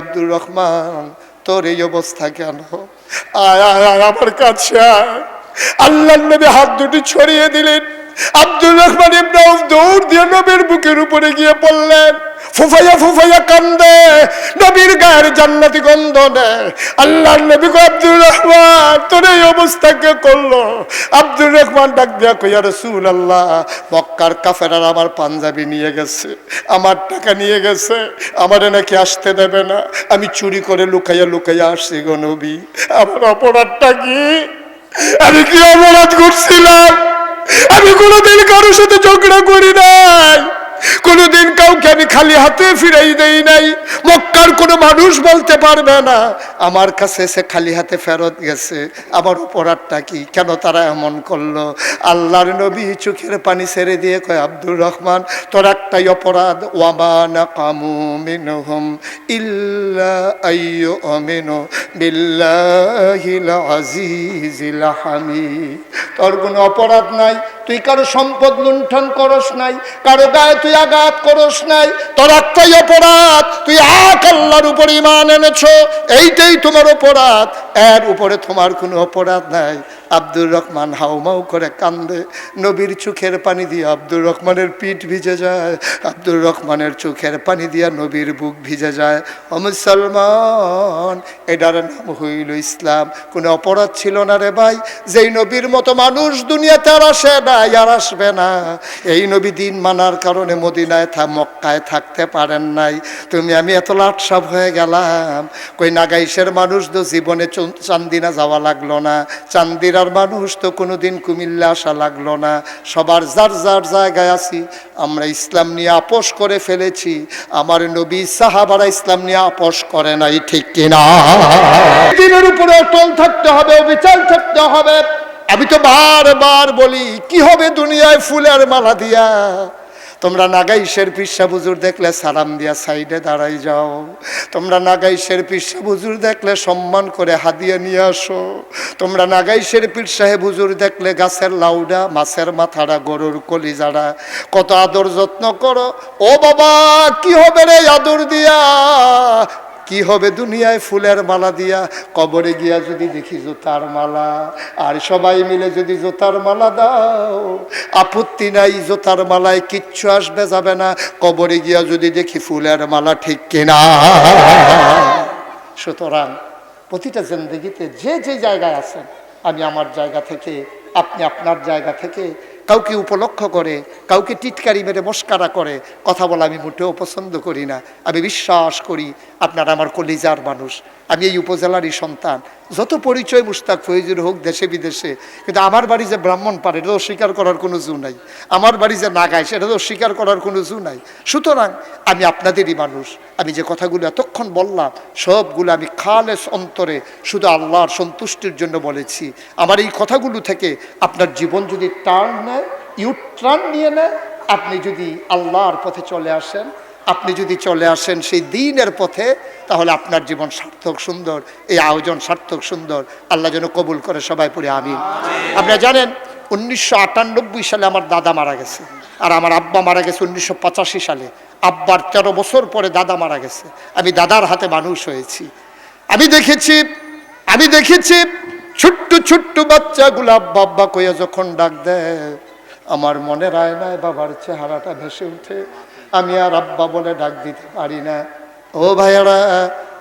আব্দুর রহমান, তোর এই অবস্থা কেন? আমার কাছে আল্লাহ নবী হাত দুটি ছড়িয়ে দিলেন। আব্দুর রহমান ইবনে দৌড় দিয়ে নবীর বুকের উপরে গিয়ে পড়লেন ফুফাইয়া ফুফাইয়া কান্দে, নবীর গায়ের জান্নাতি গন্ধ নেয় আল্লাহ নবী আব্দুর রহমান তোর এই অবস্থা কে করল? আব্দুর রহমান ডাক দিয়া কইয়া রসুল আল্লাহ মক্কার কাফেরার আমার পাঞ্জাবি নিয়ে গেছে, আমার টাকা নিয়ে গেছে, আমারে নাকি আসতে দেবে না, আমি চুরি করে লুকাইয়া লুকাইয়া আসছি গো নবী। আমার অপরাধটা কি? আমি কি অপরাধ করছিলাম? আমি কোনোদিন কারোর সাথে ঝগড়া করি নাই। কোনোদিন কাউকে আমি খালি হাতে ফিরাই দেই নাই। মক্কার কোনো মানুষ বলতে পারবে না, আমার কাছে সে খালি হাতে ফেরত গেছে, আমার অপরাধটা কি? কেন তারা এমন করল? আল্লাহর নবী চোখের পানি ছেড়ে দিয়ে কয়, আব্দুর রহমান, তোর একটাই অপরাধ ওয়াবানা কামু মিনহুম ইল্লা আইয়ু হামিদ। তোর কোনো অপরাধ নাই, তুই কারও সম্পদ লুণ্ঠন করস নাই, কারও গায়ে তুই আঘাত করস নাই, তোর একটাই অপরাধ। তুই এক আল্লাহর উপর ইমান এনেছ, এইটাই তোমার অপরাধ। এর উপরে তোমার কোনো অপরাধ নাই। আব্দুর রহমান হাউমাউ করে কান্দে। নবীর চোখের পানি দিয়ে আব্দুর রহমানের পিঠ ভিজে যায়। আব্দুর রহমানের চোখের পানি দিয়া নবীর বুক ভিজে যায়। ও মুসলমান, এটার নাম হইল ইসলাম। কোনো অপরাধ ছিল না রে ভাই। যেই নবীর মতো মানুষ দুনিয়াতে আর আসে না আর আসবে না। এই নবী দিন মানার কারণে মদিনায় থা মক্কায় থাকতে পারেন নাই। তুমি, আমি এত লাটসাপ হয়ে গেলাম। কই নাগাইশের মানুষ তো জীবনে চন- চান্দিনা যাওয়া লাগল না। চান্দিনার মানুষ তো কোনো দিন কুমিল্লা আসা লাগল না। সবার যার যার জায়গায় আছি, আমরা ইসলাম নিয়ে আপোষ করে ফেলেছি। আমার নবী সাহাবারা ইসলাম নিয়ে আপোষ করে নাই, ঠিক কিনা? দিনের উপরে অটল থাকতে হবে বিচার থাকতে হবে। আমি তো বারবার বলি, কি হবে দুনিয়ায় ফুলের মালা দিয়া? তোমরা নাগাইশের পিসা বুজুর দেখলে সালাম দিয়া সাইডে দাঁড়াই যাও। তোমরা নাগাইশের পিসা বুজুর দেখলে সম্মান করে হাদিয়া নিয়ে আসো। তোমরা নাগাইশের পীর সাহেব হুজুর দেখলে গাছের লাউডা, মাছের মাথাড়া, গরুর কলিজাড়া। কত আদর যত্ন করো। ও বাবা, কি হবে রে আদর দিয়া? কি হবে দুনিয়ায় ফুলের মালা দিয়া? কবরে গিয়া যদি দেখি জুতার মালা, আর সবাই মিলে যদি জুতার মালা দাও। আপত্তি নাই, জুতার মালায় কিচ্ছু আসবে, যাবে না। কবরে গিয়া যদি দেখি ফুলের মালা, ঠিক কিনা? সুতরাং প্রতিটা জিন্দগিতে যে যে জায়গায় আছেন, আমি আমার জায়গা থেকে, আপনি আপনার জায়গা থেকে কাউকে উপলক্ষ করে, কাউকে টিটকারি মেরে মস্কারা করে, কথা বলা আমি মোটেও পছন্দ করি না। আমি বিশ্বাস করি আপনারা আমার কলিজার মানুষ। আমি এই উপজেলারই সন্তান। যত পরিচয় মুস্তাক ফৈজুর হোক দেশে বিদেশে, কিন্তু আমার বাড়ি যে ব্রাহ্মণ পারে এটা তো স্বীকার করার কোনো জু নাই। আমার বাড়ি যে নাগায় সেটা তো স্বীকার করার কোনো জু নাই। সুতরাং আমি আপনাদেরই মানুষ। আমি যে কথাগুলো এতক্ষণ বললাম, সবগুলো আমি খালেস অন্তরে শুধু আল্লাহর সন্তুষ্টির জন্য বলেছি। আমার এই কথাগুলো থেকে আপনার জীবন যদি টার্ন নেয় ইউ টার্ন নিয়ে নেয়, আপনি যদি আল্লাহর পথে চলে আসেন আপনি যদি চলে আসেন সেই দিনের পথে, তাহলে আপনার জীবন সার্থক সুন্দর, এই আয়োজন সার্থক সুন্দর। আল্লাহ যেন কবুল করে সবাই পড়ে, আমিন। আপনারা জানেন, উনিশশো আটানব্বই সালে আমার দাদা মারা গেছে, আর আমার আব্বা মারা গেছে উনিশশো পঁচাশি সালে। আব্বার তেরো বছর পরে দাদা মারা গেছে। আমি দাদার হাতে মানুষ হয়েছি। আমি দেখেছি আমি দেখেছি, ছোট্ট ছোট্ট বাচ্চাগুলো আব্বা আব্বা কইয়া যখন ডাক দেয়, আমার মনের আয়নায় বাবার চেহারাটা ভেসে উঠে আমি আর আব্বা বলে ডাক দিতে পারি না। ও ভাইয়ারা,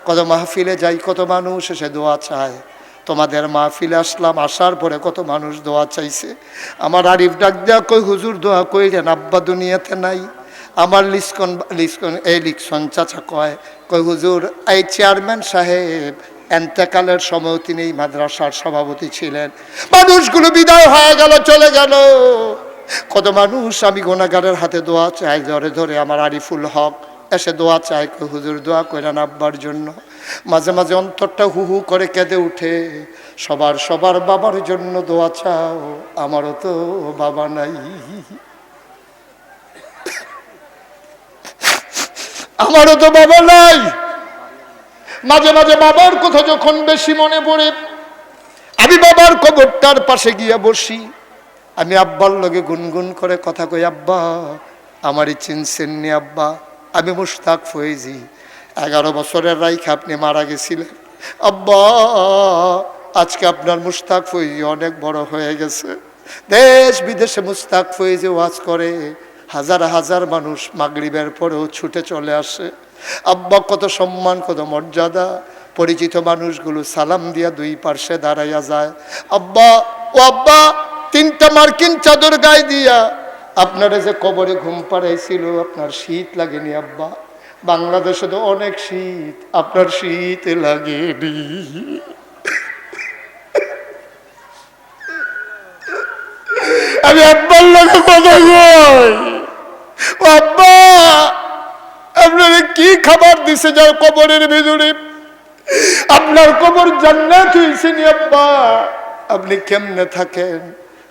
কত মাহফিলে যাই, কত মানুষ এসে দোয়া চায়। তোমাদের মাহফিলে আসলাম, আসার পরে কত মানুষ দোয়া চাইছে। আমার আরিফ ডাক দেওয়া কই, হুজুর দোয়া কইলেন আব্বা দুনিয়াতে নাই। আমার লিসকন লিসকন, এই লিকসন চাচা কয়, কই হুজুর, এই চেয়ারম্যান সাহেব, এন্তেকালের সময় তিনি মাদ্রাসার সভাপতি ছিলেন। মানুষগুলো বিদায় হয়ে গেল, চলে গেল। কত মানুষ, আমি গোনাগারের হাতে দোয়া চাই ধরে ধরে আমার আরিফুল হক এসে দোয়া চাই হুজুর দোয়া কইলেন আব্বার জন্য। মাঝে মাঝে অন্তরটা হু হু করে কেঁদে উঠে, সবার সবার বাবার জন্য দোয়া চাও, আমারও তো বাবা নাই। আমারও তো বাবা নাই। মাঝে মাঝে বাবার কথা যখন বেশি মনে পড়ে, আমি বাবার কবরটার পাশে গিয়ে বসি। আমি আব্বার লগে গুনগুন করে কথা কই, আব্বা আমারই চিনছেন নি আব্বা? আমি মুশতাক ফয়েজি, এগারো বছরের রাইখে আপনি মারা গেছিলেন। আব্বা, আজকে আপনার মুস্তাক ফৈজি অনেক বড় হয়ে গেছে। দেশ বিদেশে মুস্তাক ফৈজি ওয়াজ করে, হাজার হাজার মানুষ মাগরিবের পরেও ছুটে চলে আসে। আব্বা কত সম্মান, কত মর্যাদা। পরিচিত মানুষগুলো সালাম দিয়া দুই পার্শ্বে দাঁড়াইয়া যায়। আব্বা, ও আব্বা তিনটা মার্কিন চাদর গায়ে দিয়া, আপনারা যে কবরে ঘুম পাড়াইছিল, আপনার শীত লাগেনি, আব্বা। বাংলাদেশে তো অনেক শীত, আপনার শীত লাগেনি। আমি আব্বার লোকে কথা কই। আব্বা, আপনারা কি খাবার দিছে যার কবরের ভিতরে? আপনার কবর জান্নাত হয়েছে আব্বা। আপনি কেমনে থাকেন?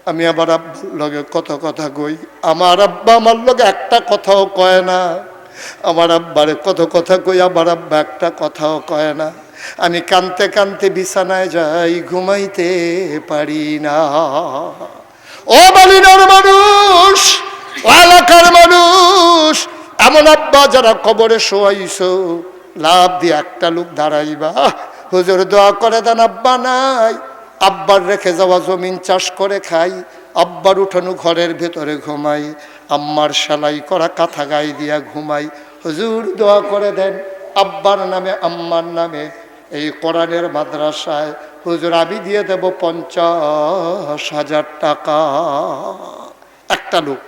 আমি আবার আব্বার লগে কত কথা কই। আমার আব্বা আমার লগে একটা কথাও কয় না। আমার আব্বারে কত কথা কই, আমার আব্বা একটা কথাও কয় না। আমি কানতে কানতে বিছানায় যাই, ঘুমাইতে পারি না। ও বালিনার মানুষ, ও এলাকার মানুষ, এমন আব্বা যারা কবরে শোয়াইছো, লাভ দিয়ে একটা লোক দাঁড়াইবা। হুজুর দোয়া করে দেন, আব্বা নাই। আব্বার রেখে যাওয়া জমিন চাষ করে খাই, আব্বার উঠানো ঘরের ভেতরে ঘুমাই, আম্মার সেলাই করা কাঁথা গায়ে দিয়া ঘুমাই। হুজুর দোয়া করে দেন, আব্বার নামে, আম্মার নামে। এই কোরআনের মাদ্রাসায় হুজুর আমি দিয়ে দেব পঞ্চাশ হাজার টাকা। একটা লোক,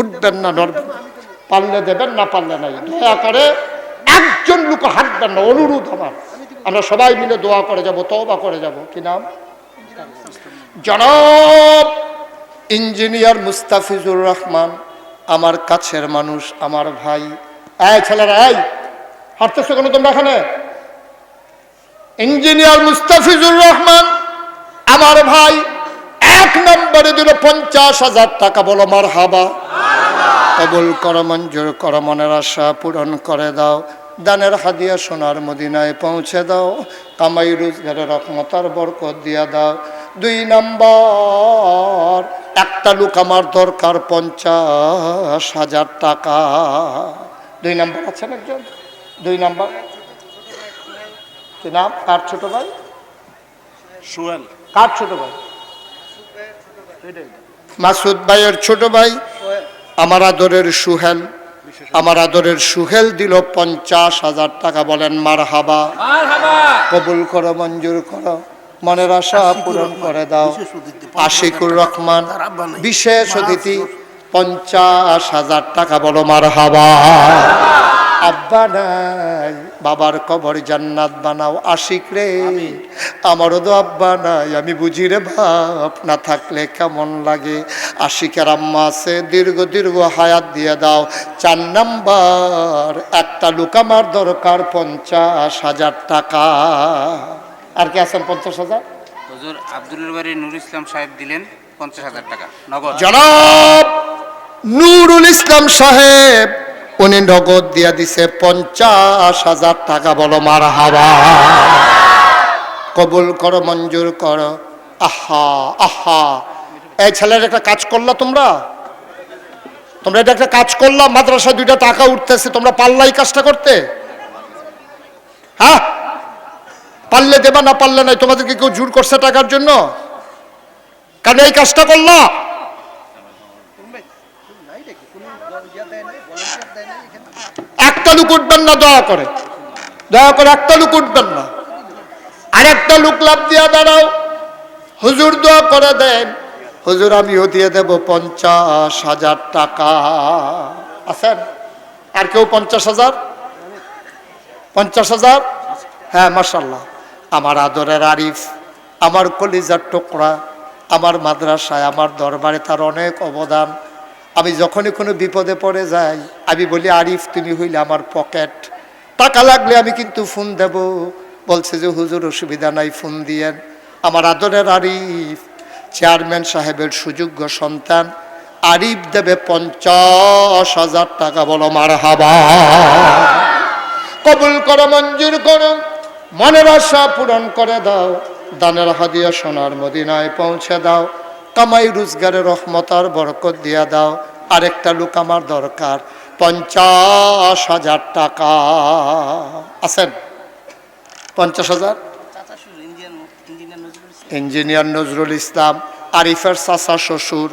উঠবেন না নড়বেন। পারলে দেবেন, না পারলে নাই। দয়া করে একজন লোক হাঁটবেন না, অনুরোধ আমার। আমরা সবাই মিলে দোয়া করে যাব, তওবা করে যাব। কি নাম? জনাব ইঞ্জিনিয়ার মুস্তাফিজুর রহমান, আমার কাছের মানুষ, আমার ভাই। এই ছেলেরা, এই, হাঁটতেছো কেন তোমরা এখানে? ইঞ্জিনিয়ার মুস্তাফিজুর রহমান, আমার ভাই, এক নম্বরে দিল পঞ্চাশ হাজার টাকা, বলো মার হাবা কবুল কর, মঞ্জুর কর, মনের আশা পূরণ করে দাও। দানের হাদিয়া সোনার মদিনায় পৌঁছে দাও। কামাই রোজগারের রকমতার বরকত দিয়া দাও। দুই নম্বর একটা লোক আমার দরকার পঞ্চাশ হাজার টাকা। দুই নম্বর আছেন একজন? দুই নম্বর। কি নাম? কার ছোট ভাই? সুয়েল। কার ছোট ভাই? মাসুদ ভাইয়ের ছোট ভাই। আমার আদরের সুহেল। আমার আদরের সুহেল দিল পঞ্চাশ হাজার টাকা বলেন মার হাবা কবুল করো মঞ্জুর করো মনের আশা পূরণ করে দাও। আশিকুর রহমান বিশেষ অতিথি পঞ্চাশ হাজার টাকা বলো মার হাবা আব্বা নাই। বাবার কবর জান্নাত বানাও আশিক রে। আমারও তো আব্বা নাই আমি বুঝি রে বাপ না থাকলে কেমন লাগে? আশিকের আম্মা আছে দীর্ঘ দীর্ঘ হায়াত দিয়ে দাও। চার নাম্বার একটা লোক আমার দরকার পঞ্চাশ হাজার টাকা। আর কি আছেন পঞ্চাশ হাজার? হুজুর আব্দুলের বাড়ি নুর ইসলাম সাহেব দিলেন পঞ্চাশ হাজার টাকা নগদ। জনাব নুরুল ইসলাম সাহেব উনি নগদ দিয়া দিছে পঞ্চাশ হাজার টাকা, বলো মার হাবা কবুল করো, মঞ্জুর করো। আহা আহা। এই ছেলের একটা কাজ করলা তোমরা? তোমরা এটা একটা কাজ করলা মাদ্রাসা দুইটা টাকা উঠতেছে, তোমরা পারলা এই কাজটা করতে? হ্যাঁ? পারলে দেবা, না পারলে নাই, তোমাদেরকে কেউ জোর করছে টাকার জন্য? কেন এই কাজটা করলা একটা লোক উঠবেন না, দয়া করে। দয়া করে একটা লোক উঠবেন না। আর একটা লোক লাভ দিয়া দাঁড়াও। হুজুর দোয়া করে দেন। হুজুর আমিও দিয়ে দেব পঞ্চাশ হাজার টাকা। আছেন? আর কেউ পঞ্চাশ হাজার? পঞ্চাশ হাজার? হ্যাঁ মার্শাল্লাহ আমার আদরের আরিফ, আমার কলিজার টুকরা, আমার মাদ্রাসায়, আমার দরবারে তার অনেক অবদান। আমি যখনই কোনো বিপদে পড়ে যাই, আমি বলি, আরিফ, তুমি হইলে আমার পকেট। টাকা লাগলে আমি কিন্তু ফোন দেব। বলছে যে, হুজুর, অসুবিধা নাই, ফোন দিয়েন। আমার আদরের আরিফ, চেয়ারম্যান সাহেবের সুযোগ্য সন্তান। আরিফ দেবে পঞ্চাশ হাজার টাকা, বলো মার হাবা কবুল করো, মঞ্জুর করো, মনের আশা পূরণ করে দাও। দানের হাদিয়া সোনার মদিনায় পৌঁছে দাও। কামাই রোজগারে রহমতার বরকত দিয়া দাও। আরেকটা লোক আমার দরকার পঞ্চাশ হাজার টাকা। আছেন? পঞ্চাশ হাজার? ইঞ্জিনিয়ার নজরুল ইসলাম আরিফের চাচা শ্বশুর